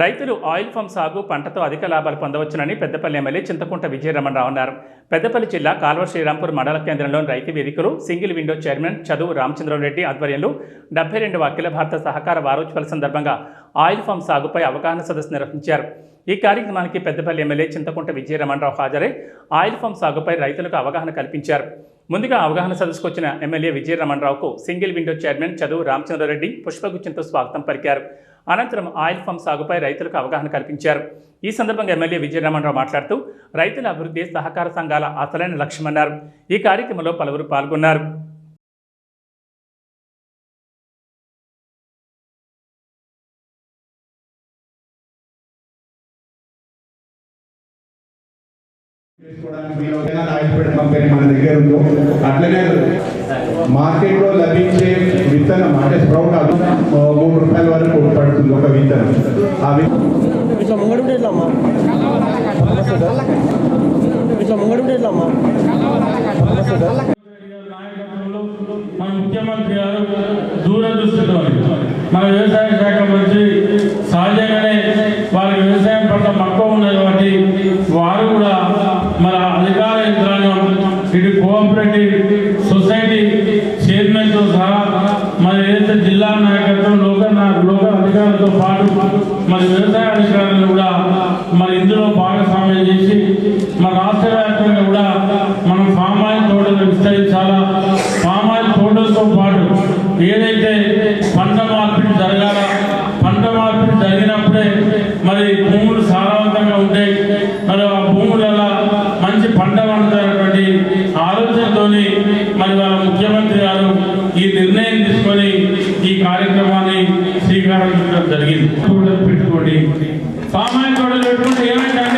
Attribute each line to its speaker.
Speaker 1: రైతులు oil form సాగు పంటతో అధిక లాభాలు పొందవచ్చునని పెద్దపల్లి ఎమ్మెల్యే చింతకుంట విజయరమణరావు అన్నారు. పెద్దపల్లి జిల్లా కాల్వ శ్రీరాంపూర్ మండల కేంద్రంలోని రైతు వేదికలు సింగిల్ విండో చైర్మన్ చదువు రామచంద్రారెడ్డి ఆధ్వర్యంలో డెబ్బై రెండవ అఖిల భారత సహకార వారోత్సవాల సందర్భంగా ఆయిల్ ఫామ్ సాగుపై అవగాహన సదస్సు నిర్వహించారు. ఈ కార్యక్రమానికి పెద్దపల్లి ఎమ్మెల్యే చింతకుంట విజయరమణరావు హాజరై ఆయిల్ ఫామ్ సాగుపై రైతులకు అవగాహన కల్పించారు. ముందుగా అవగాహన సదస్సుకు వచ్చిన MLA విజయరమణరావుకు single window chairman Chaduvu Ramachandra Reddy పుష్పగుచ్చంతో స్వాగతం పలికారు. అనంతరం ఆయిల్ ఫామ్ సాగుపై రైతులకు అవగాహన కల్పించారు. ఈ సందర్భంగా ఎమ్మెల్యే విజయరమణరావు మాట్లాడుతూ రైతుల అభివృద్ధి సహకార సంఘాల అసలైన లక్ష్యమన్నారు. ఈ కార్యక్రమంలో పలువురు పాల్గొన్నారు.
Speaker 2: కంపెనీ మన దగ్గర ఉందో అట్లనే మార్కెట్లో లభించే విత్తనం అంటే స్ప్రౌట్
Speaker 3: ఇట్లా ముంగడుంటే ఇట్లా అమ్మా ఇట్లా ముంగడుంటే ఇట్లా అమ్మా
Speaker 4: నాయకత్వంలో మన ముఖ్యమంత్రి గారు దూరదృష్టితో మన వ్యవసాయ శాఖ మంత్రి సహజంగానే వారి వ్యవసాయం పట్ల మక్కువ ఉన్నది కాబట్టి వారు కూడా మన అధికార యంత్రాంగం ఇటు కోఆపరేటివ్ సొసైటీ చైర్మన్తో సహా మన ఏదైతే జిల్లా నాయకత్వం లోకల్ నా- లోకల్ అధికారులతో పాటు మరి వ్యవసాయ అధికారులు కూడా మరి ఇందులో భాగస్వామ్యం చేసి మన రాష్ట్ర వ్యాప్తంగా కూడా మనం ఫామ్ ఆయిల్ తోటలు విస్తరించాలా? ఫామ్ ఆయిల్ తోటలతో పాటు ఏదైతే పంట మార్పిడి జరగాల? పంట మార్పిడి జరిగినప్పుడే మరి భూములు సారా ఉంటాయి మరి ఆ భూములలో మంచి పంట పండుతున్నటువంటి ఆలోచనతోని మరి వాళ్ళ ముఖ్యమంత్రి గారు ఈ నిర్ణయం తీసుకొని ఈ కార్యక్రమాన్ని శ్రీకారం చుట్టడం జరిగింది. పెట్టుకోండి. ఫామ్ ఆయిల్ తోటలు పెట్టుకుంటే ఏమైందంటే